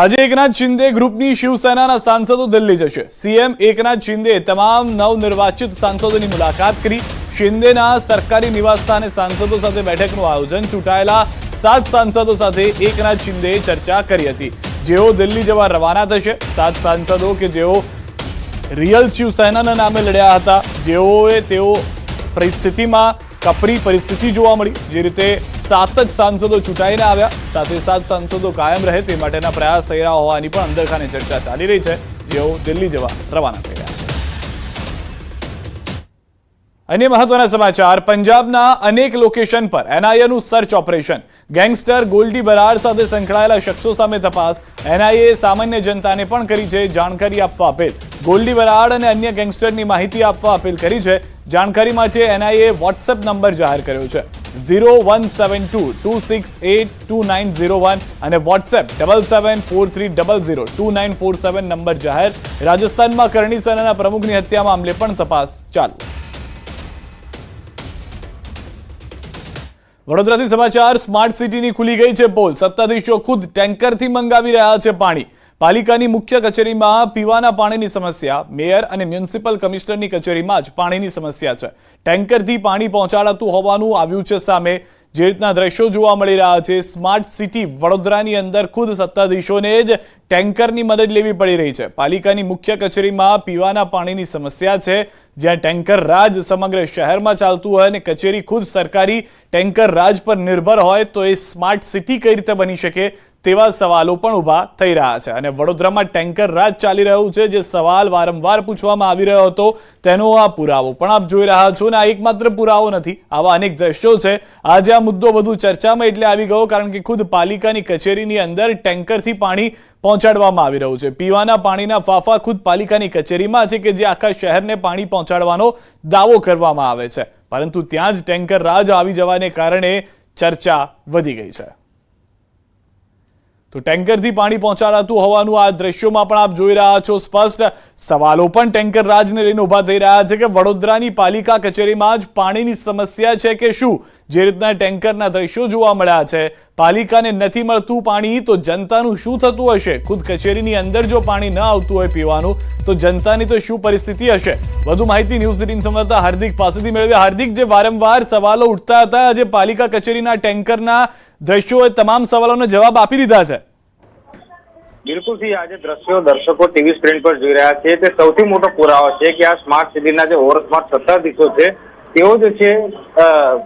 આજે એકનાથ શિંદે ગ્રુપની શિવસેનાના સાંસદો દિલ્હી જશે. સીએમ એકનાથ શિંદે તમામ નવનિર્વાચિત સાંસદોની મુલાકાત કરી. શિંદેના સરકારી નિવાસસ્થાને સાંસદો સાથે બેઠકનું આયોજન ચૂંટાયેલા સાત સાંસદો સાથે એકનાથ શિંદેએ ચર્ચા કરી હતી. જેઓ દિલ્હી જવા રવાના થશે. સાત સાંસદો કે જેઓ રિયલ શિવસેનાના નામે લડ્યા હતા, જેઓએ તેઓ પરિસ્થિતિમાં કપરી પરિસ્થિતિ જોવા મળી. જે રીતે સાત જ સાંસદો ચૂંટાઈને આવ્યા. સાથે સાત સાંસદો કાયમ રહે તે માટેના પ્રયાસ થઈ રહ્યા હોવાની પણ અંદરખાને ચર્ચા ચાલી રહી છે. જેઓ દિલ્હી જવા રવાના થઈ રહ્યા છે અન્ય મહત્વના સમાચાર. પંજાબના અનેક લોકેશન પર એનઆઈએનું search operation gangster Goldy Brar સાથે સંકળાયેલા શખ્સો સામે તપાસ. એનઆઈએ સામાન્ય જનતાને પણ કરી છે જાણકારી આપવા અપીલ. ગોલ્ડી બરાડ અને અન્ય ગેંગસ્ટરની માહિતી આપવા અપીલ કરી છે. જાણકારી માટે એનઆઈએ વોટ્સએપ નંબર જાહેર કર્યો છે. Zero one seven two two six eight two nine zero one અને WhatsApp double seven four three double zero two nine four seven number જાહેર. રાજસ્થાનમાં કરણી સેનાના પ્રમુખની હત્યા મામલે પણ તપાસ ચાલુ. વડોદરાથી સમાચાર, સ્માર્ટ સિટીની ખુલી ગઈ છે પોલ. સત્તાધીશો ખુદ ટેન્કરથી મંગાવી રહ્યા છે પાણી. પાલિકાની મુખ્ય કચેરીમાં પીવાના પાણીની સમસ્યા, મેયર અને મ્યુનિસિપલ કમિશનરની કચેરીમાં જ પાણીની સમસ્યા છે. ટેન્કરથી પાણી પહોંચાડાતું હોવાનું આવ્યું છે સામે. જે રીતના દ્રશ્યો જોવા મળી રહ્યા છે, સ્માર્ટ સિટી વડોદરાની અંદર ખુદ સત્તાધીશોને જ ટેન્કરની મદદ લેવી પડી રહી છે. પાલિકાની મુખ્ય કચેરીમાં પીવાના પાણીની સમસ્યા છે. જ્યાં ટેન્કર રાજ સમગ્ર શહેરમાં ચાલતું હોય અને કચેરી ખુદ સરકારી ટેન્કર રાજ પર નિર્ભર હોય, તો એ સ્માર્ટ સિટી કઈ રીતે બની શકે? તેવા સવાલો પણ ઊભા થઈ રહ્યા છે. અને વડોદરામાં ટેન્કર રાજ ચાલી રહ્યું છે, જે સવાલ વારંવાર પૂછવામાં આવી રહ્યો હતો, તેનો આ પુરાવો પણ આપ જોઈ રહ્યા છો. અને આ એકમાત્ર પુરાવો નથી, આવા અનેક દ્રશ્યો છે. આજે આ મુદ્દો વધુ ચર્ચામાં એટલે આવી ગયો, કારણ કે ખુદ પાલિકાની કચેરીની અંદર ટેન્કરથી પાણી પહોંચાડવામાં આવી રહ્યું છે. પીવાના પાણીના ફાફા ખુદ પાલિકાની કચેરીમાં છે કે જે આખા શહેરને પાણી પહોંચાડવાનો દાવો કરવામાં આવે છે. પરંતુ ત્યાં જ ટેન્કર રાજ આવી જવાને કારણે ચર્ચા વધી ગઈ છે. તો ટેન્કરથી પાણી પહોંચાડાતું હોવાનું આ દ્રશ્યોમાં પણ આપ જોઈ રહ્યા છો સ્પષ્ટ. સવાલો પણ ટેન્કર રાજને લઈને ઊભા થઈ રહ્યા છે કે વડોદરાની પાલિકા કચેરીમાં જ પાણીની સમસ્યા છે કે શું? જે રીતના ટેન્કરના દ્રશ્યો જોવા મળ્યા છે, પાલિકાને નથી મળતું પાણી, તો જનતાનું શું થતું હશે? ખુદ કચેરીની અંદર જો પાણી ન આવતું હોય પીવાનું, તો જનતાની તો શું પરિસ્થિતિ હશે? વધુ માહિતી ન્યૂઝ એટીન સંવાદદાતા હાર્દિક પાસેથી મેળવ્યા. હાર્દિક, જે વારંવાર સવાલો ઉઠતા હતા આજે પાલિકા કચેરીના ટેન્કરના દ્રશ્યોએ તમામ સવાલોનો જવાબ આપી દીધા છે. બિલકુલ આજે દ્રશ્યો દર્શકો ટીવી સ્ક્રીન પર જોઈ રહ્યા છે. તે સૌથી મોટો પુરાવો છે કે આ સ્માર્ટ સિટીના જે ઓવર સ્માર્ટ સત્તાધીશો છે તેઓ જે છે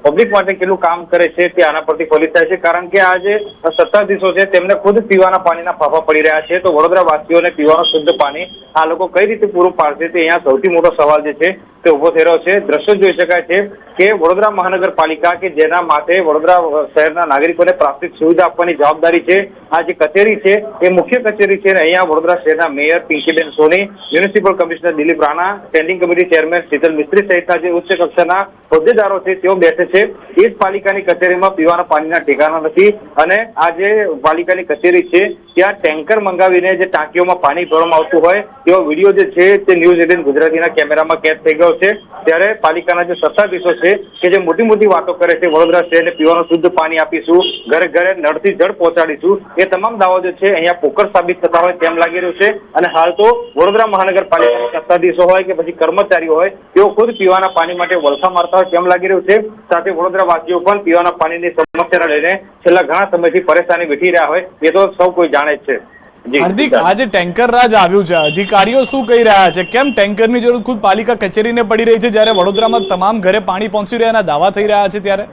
પબ્લિક માટે કેટલું કામ કરે છે તે આના પરથી ફલિત થાય છે. કારણ કે આ જે સત્તાધીશો છે તેમને ખુદ પીવાના પાણીના ફાફા પડી રહ્યા છે. તો વડોદરા વાસીઓને પીવાનું શુદ્ધ પાણી આ લોકો કઈ રીતે પૂરું પાડશે તે અહીંયા સૌથી મોટો સવાલ જે છે તે ઊભો થઈ રહ્યો છે. દ્રશ્યો જોઈ શકાય છે કે વડોદરા મહાનગરપાલિકા કે જેના માટે વડોદરા શહેરના નાગરિકોને પ્રાથમિક સુવિધા આપવાની જવાબદારી છે, આ જે કચેરી છે એ મુખ્ય કચેરી છે અને અહીંયા વડોદરા શહેરના mayor Pinkiben Soni, municipal commissioner Dilip Rana, standing committee chairman Sheetal Mistry સહિતના જે ઉચ્ચ કક્ષાના હોદ્દેદારો છે, તેઓ બેસે છે. એ જ પાલિકાની કચેરીમાં પીવાના પાણીના ઠેકાણા નથી અને આ જે પાલિકાની કચેરી છે, ત્યાં ટેન્કર મંગાવીને જે ટાંકીઓમાં પાણી ભરવામાં આવતું હોય તેવો વીડિયો જે છે, તે ન્યૂઝ એટીન ગુજરાતીના કેમેરામાં કેદ થઈ ગયો છે. ત્યારે પાલિકાના જે સત્તાધીશો છે, કે જે મોટી મોટી વાતો કરે છે, વડોદરા શહેરને પીવાનું શુદ્ધ પાણી આપીશું, ઘરે ઘરે નળથી જળ પહોંચાડીશું, એ તમામ દાવો જે છે, અહીંયા પોકર સાબિત થતા હોય તેમ લાગી રહ્યું છે. અને હાલ તો વડોદરા મહાનગરપાલિકાના સત્તાધીશો હોય કે પછી કર્મચારીઓ હોય, તેઓ ખુદ પીવાના પાણી માટે વલસા મારતા હોય તેમ લાગી રહ્યું છે. સાથે વડોદરા વાસીઓ પણ પીવાના પાણીની સમસ્યાને લઈને છેલ્લા ઘણા સમયથી પરેશાની વેઠી રહ્યા હોય, એ તો સૌ કોઈ જાણે છે. હાર્દિક, આજે ટેન્કર રાજ આવ્યું છે. અધિકારીઓ શું કહી રહ્યા છે? કેમ ટેન્કરની જરૂર? ખુદ પાલિકા કચેરીને પડી રહી છે, જ્યારે વડોદરામાં તમામ ઘરે પાણી પહોંચી રહ્યાના દાવા થઈ રહ્યા છે ત્યારે?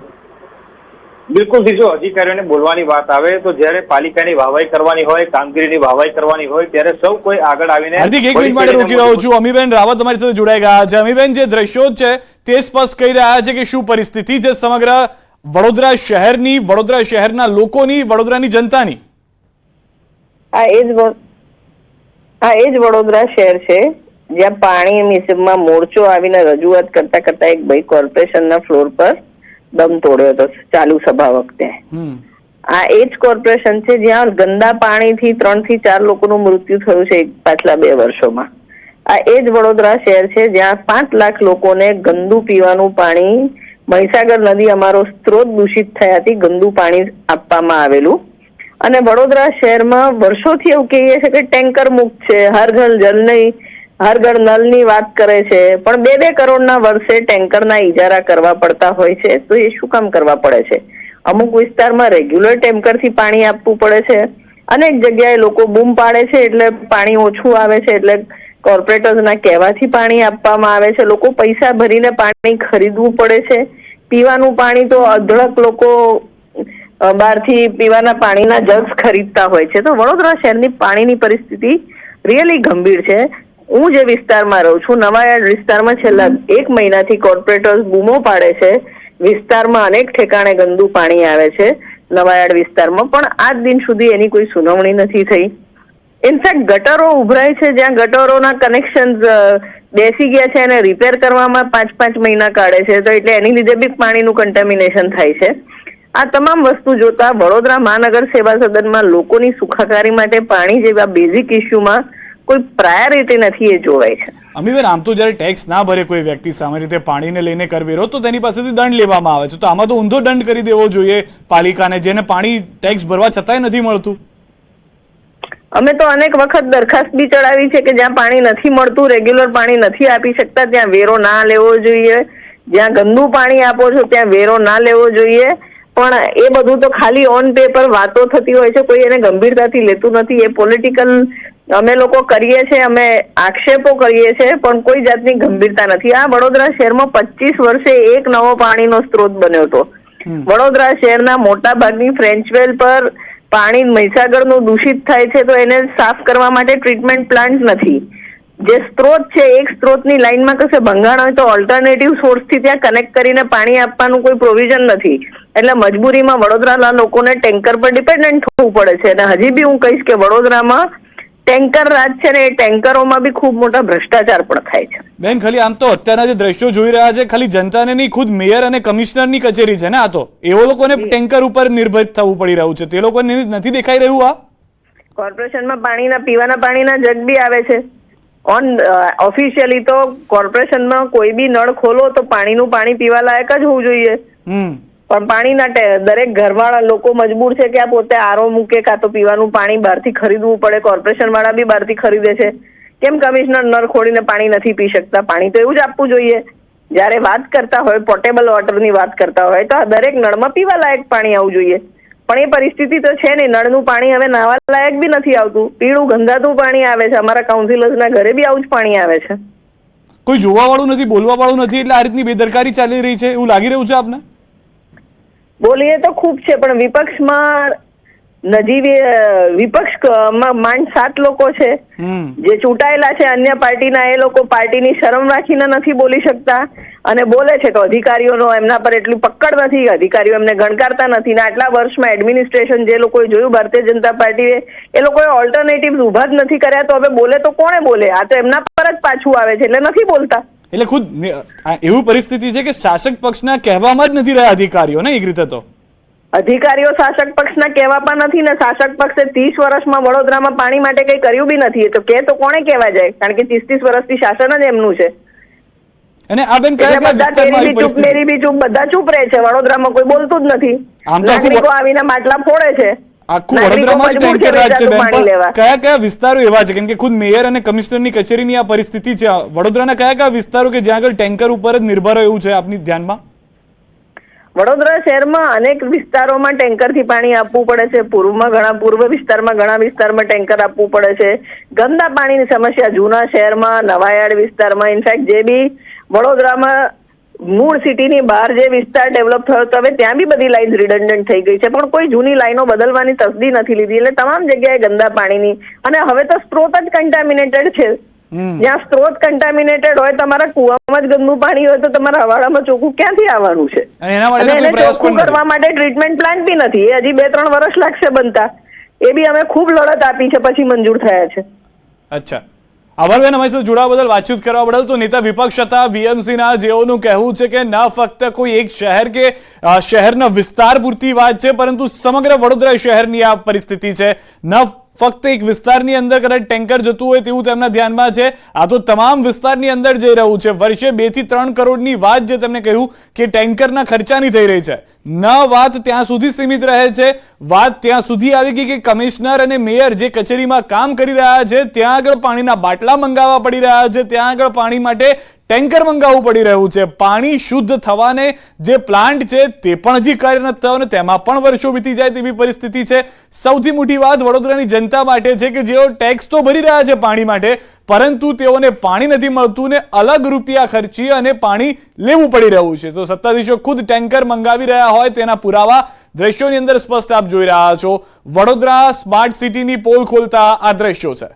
બિલકુલથી જો અધિકારીઓને બોલવાની વાત આવે તો જ્યારે પાલિકાની વાહવાઈ કરવાની હોય કામગીરીની વાહવાઈ કરવાની હોય ત્યારે સૌ કોઈ આગળ આવીને હાર્દિક એક મિનિટ માટે રોકી રહ્યો છું. અમીબેન રાવત તમારી સાથે જોડાઈ ગયા છે. અમીબેન જે દ્રશ્યો છે તે સ્પષ્ટ કહી રહ્યા છે કે શું પરિસ્થિતિ છે સમગ્ર વડોદરા શહેરની વડોદરા શહેરના લોકોની વડોદરાની જનતાની? આ એ જ આ એ જ વડોદરા શહેર છે. જ્યાં પાણી નિસબમાં મોરચો આવીને રજૂઆત કરતા કરતા એક ભાઈ કોર્પોરેશનના ફ્લોર પર દમ તોડ્યો હતો ચાલુ સભા વખતે. આ એ જ કોર્પોરેશન છે જ્યાં ગંદા પાણીથી ત્રણથી ચાર લોકોનું મૃત્યુ થયું છે પાછલા બે વર્ષોમાં. આ એ જ વડોદરા શહેર છે જ્યાં પાંચ લાખ લોકોને ગંદુ પીવાનું પાણી મહીસાગર નદી અમારો સ્ત્રોત દૂષિત થયાથી ગંદુ પાણી આપવામાં આવેલું. અને વડોદરા શહેરમાં વર્ષોથી એવું કહીએ છે કે ટેન્કર મુક્ત છે હર ઘર જલ હર ઘર નલની વાત કરે છે. પણ બે બે કરોડના વર્ષે ટેન્કરના ઇજારા કરવા પડતા હોય છે, તો એ શું કામ કરવા પડે છે? અમુક વિસ્તારમાં રેગ્યુલર ટેન્કરથી પાણી આપવું પડે છે. અનેક જગ્યાએ લોકો બૂમ પાડે છે, એટલે પાણી ઓછું આવે છે, એટલે કોર્પોરેટર્સના કહેવાથી પાણી આપવામાં આવે છે. લોકો પૈસા ભરીને પાણી ખરીદવું પડે છે. પીવાનું પાણી તો અઢળક લોકો બહારથી પીવાના પાણીના જગ્સ ખરીદતા હોય છે. તો વડોદરા શહેરની પાણીની પરિસ્થિતિ રિયલી ગંભીર છે. હું જે વિસ્તારમાં રહું છું નવાયાર્ડ વિસ્તારમાં છેલ્લા એક મહિનાથી કોર્પોરેટર્સ બૂમો પાડે છે. વિસ્તારમાં અનેક ઠેકાણે ગંદુ પાણી આવે છે. નવાયાર્ડ વિસ્તારમાં પણ આજ દિન સુધી એની કોઈ સુનાવણી નથી થઈ. ઇનફેક્ટ ગટરો ઉભરાય છે જ્યાં ગટરોના કનેક્શન બેસી ગયા છે અને રિપેર કરવામાં પાંચ પાંચ મહિના કાઢે છે. તો એટલે એની લીધે બી પાણીનું કન્ટેમિનેશન થાય છે. આ તમામ વસ્તુ જોતા વડોદરા મહાનગર સેવા સદનમાં લોકોની સુખાકારી માટે પાણી જેવા બેઝિક ઇસ્યુમાં કોઈ પ્રાયોરિટી નથી એ જોવાય છે. અમીબેન આમ તો જ્યારે ટેક્સ ના ભરે કોઈ વ્યક્તિ સામાન્ય રીતે પાણીને લઈને કરવેરો તો તેની પાસેથી દંડ લેવામાં આવે છે. તો આમાં તો ઊંધો દંડ કરી દેવો જોઈએ પાલિકાને જેને પાણી ટેક્સ ભરવા છતાંય નથી મળતું. અમે તો અનેક વખત દરખાસ્ત બી ચડાવી છે કે જ્યાં પાણી નથી મળતું રેગ્યુલર પાણી નથી આપી શકતા ત્યાં વેરો ના લેવો જોઈએ. જ્યાં ગંદુ પાણી આપો છો ત્યાં વેરો ના લેવો જોઈએ. પણ એ બધું તો ખાલી ઓન પેપર વાતો થતી હોય છે કોઈ એને ગંભીરતાથી લેતું નથી. એ પોલિટિકલ અમે લોકો કરીએ છીએ અમે આક્ષેપો કરીએ છીએ પણ કોઈ જાતની ગંભીરતા નથી. આ વડોદરા શહેરમાં પચીસ વર્ષે એક નવો પાણીનો સ્ત્રોત બન્યો હતો. વડોદરા શહેરના મોટા ભાગની ફ્રેન્ચવેલ પર પાણી મહીસાગરનું દૂષિત થાય છે તો એને સાફ કરવા માટે ટ્રીટમેન્ટ પ્લાન્ટ નથી. જે સ્ત્રોત છે એક સ્ત્રોતની લાઈનમાં કશે ભંગાણ હોય તો ઓલ્ટરનેટિવ સોર્સથી ત્યાં કનેક્ટ કરીને પાણી આપવાનું કોઈ પ્રોવિઝન નથી. એટલે મજબૂરીમાં વડોદરાના લોકોને ટેન્કર પર ડિપેન્ડન્ટ થવું પડે છે. અને હજી બી હું કહીશ કે વડોદરામાં ટેન્કર રાજ છે ને એ ટેન્કરોમાં બી ખૂબ મોટા ભ્રષ્ટાચાર પણ થાય છે. બેન ખાલી આમ તો અત્યારના જે દ્રશ્યો જોઈ રહ્યા છે ખાલી જનતાને નહીં ખુદ મેયર અને કમિશનરની કચેરી છે ને આ તો. એવો લોકોને ટેન્કર ઉપર નિર્ભર થવું પડી રહ્યું છે. તે લોકોને નથી દેખાઈ રહ્યું આ? કોર્પોરેશનમાં પાણીના પીવાના પાણીના જગ બી આવે છે. ઓન ઓફિશિયલી તો કોર્પોરેશનમાં કોઈ બી નળ ખોલો તો પાણીનું પાણી પીવા લાયક જ હોવું જોઈએ. પણ પાણીના દરેક ઘરવાળા લોકો મજબૂર છે કે આ પોતે આરો મૂકે કાં તો પીવાનું પાણી બહારથી ખરીદવું પડે કોર્પોરેશન વાળા બી બહારથી ખરીદે છે. કેમ કમિશનર નળ ખોડીને પાણી નથી પી શકતા? પાણી તો એવું જ આપવું જોઈએ. જ્યારે વાત કરતા હોય પોર્ટેબલ વોટરની વાત કરતા હોય, તો દરેક નળમાં પીવા લાયક પાણી આવવું જોઈએ. પણ એ પરિસ્થિતિ તો છે નહીં નળનું પાણી હવે નાવા લાયક બી નથી આવતું. પીળું ગંધાતું પાણી આવે છે. અમારા કાઉન્સિલર્સના ઘરે બી આવું જ પાણી આવે છે. કોઈ જોવા વાળું નથી બોલવા વાળું નથી? એટલે આ રીતની બેદરકારી ચાલી રહી છે? એવું લાગી રહ્યું છે આપને? બોલીએ તો ખૂબ છે પણ વિપક્ષમાં નજીવી વિપક્ષ માંડ સાત લોકો છે. જે ચૂંટાયેલા છે અન્ય પાર્ટીના એ લોકો પાર્ટીની શરમ રાખીને નથી બોલી શકતા અને બોલે છે તો અધિકારીઓનો એમના પર એટલી પકડ નથી અધિકારીઓ એમને ગણકારતા નથી ને આટલા વર્ષમાં એડમિનિસ્ટ્રેશન જે લોકોએ જોયું ભારતીય જનતા પાર્ટીએ એ લોકોએ ઓલ્ટરનેટિવ ઊભા જ નથી કર્યા તો હવે બોલે તો કોણે બોલે? આ તો એમના પર જ પાછું આવે છે એટલે નથી બોલતા. એટલે ખુદ એવું પરિસ્થિતિ છે કે શાસક પક્ષના કહેવામાં જ નથી રહ્યા અધિકારીઓ ને એક રીતે તો. અધિકારીઓ શાસક પક્ષના કહેવા પણ નથી ને શાસક પક્ષે ત્રીસ વર્ષમાં વડોદરામાં પાણી માટે કઈ કર્યું બી નથી. તો કે તો કોણે કહેવા જાય? કારણ કે ત્રીસ ત્રીસ વર્ષથી શાસન જ એમનું છે. અને આ બેન કયા કયા વિસ્તારમાં આવી પરિસ્થિતિ? મેરી બી ચૂપ બધા ચૂપ રહે છે. વડોદરામાં કોઈ બોલતું જ નથી. આમ તો નાગરિકો આવીને માટલા ફોડે છે. આખું વડોદરામાં જ ટેન્કર રાજ છે બેન? પણ કયા કયા વિસ્તારો એવા છે? કેમ કે ખુદ મેયર અને કમિશનરની કચેરીની આ પરિસ્થિતિ છે. વડોદરાના કયા કયા વિસ્તારો કે જ્યાં આગળ ટેન્કર ઉપર જ નિર્ભર એવું છે આપની ધ્યાનમાં? વડોદરા શહેરમાં અનેક વિસ્તારોમાં ટેન્કરથી પાણી આપવું પડે છે. પૂર્વમાં ઘણા પૂર્વ વિસ્તારમાં ઘણા વિસ્તારમાં ટેન્કર આપવું પડે છે. ગંદા પાણીની સમસ્યા જૂના શહેરમાં નવાયાળ વિસ્તારમાં. ઇનફેક્ટ જે બી વડોદરામાં મૂળ સિટીની બહાર જે વિસ્તાર ડેવલપ થયો તો હવે ત્યાં બી બધી લાઈન રિડન્ડન્ટ થઈ ગઈ છે. પણ કોઈ જૂની લાઈનો બદલવાની તસદી નથી લીધી. એટલે તમામ જગ્યાએ ગંદા પાણીની અને હવે તો સ્ત્રોત જ કન્ટામિનેટેડ છે. જ્યાં સ્ત્રોત કન્ટામિનેટેડ હોય તમારા કુવામાં જ ગંદુ પાણી હોય તો તમારા હવાડામાં ચોખ્ખું ક્યાંથી આવવાનું છે? અને એને ચોખ્ખું કરવા માટે ટ્રીટમેન્ટ પ્લાન્ટ બી નથી. એ હજી બે ત્રણ વર્ષ લાગશે બનતા. એ બી અમે ખૂબ લડત આપી છે પછી મંજૂર થયા છે. અચ્છા. આભાર બેન, અમારી સાથે જોડાવા બદલ વાતચીત કરવા બદલ. તો નેતા વિપક્ષ હતા વીએમસીના જેઓનું કહેવું છે કે ન ફક્ત કોઈ એક શહેર કે શહેરના વિસ્તાર પૂરતી વાત છે, પરંતુ સમગ્ર વડોદરા શહેરની આ પરિસ્થિતિ છે. ન ફક્ત એક વિસ્તારની અંદર કદાચ ટેન્કર જતું હોય તેવું તેમના ધ્યાનમાં છે. આ તો તમામ વિસ્તારની અંદર જઈ રહ્યું છે. વર્ષે બેથી ત્રણ કરોડની વાત જે તેમણે કહ્યું કે ટેન્કરના ખર્ચાની થઈ રહી છે. ન વાત ત્યાં સુધી સીમિત રહે છે. વાત ત્યાં સુધી આવી ગઈ કે કમિશનર અને મેયર જે કચેરીમાં કામ કરી રહ્યા છે, ત્યાં આગળ પાણીના બાટલા મંગાવવા પડી રહ્યા છે. ત્યાં આગળ પાણી માટે ટેન્કર મંગાવવું પડી રહ્યું છે. પાણી શુદ્ધ થવાને જે પ્લાન્ટ છે તે પણ હજી કાર્ય નથી થયો અને તેમાં પણ વર્ષો વીતી જાય તેવી પરિસ્થિતિ છે. સૌથી મોટી વાત વડોદરાની જનતા માટે છે કે જેઓ ટેક્સ તો ભરી રહ્યા છે પાણી માટે, પરંતુ તેઓને પાણી નથી મળતું ને અલગ રૂપિયા ખર્ચી અને પાણી લેવું પડી રહ્યું છે. તો સત્તાધીશો ખુદ ટેન્કર મંગાવી રહ્યા હોય તેના પુરાવા દ્રશ્યોની અંદર સ્પષ્ટ આપ જોઈ રહ્યા છો. વડોદરા સ્માર્ટ સિટીની પોલ ખોલતા આ દ્રશ્યો છે.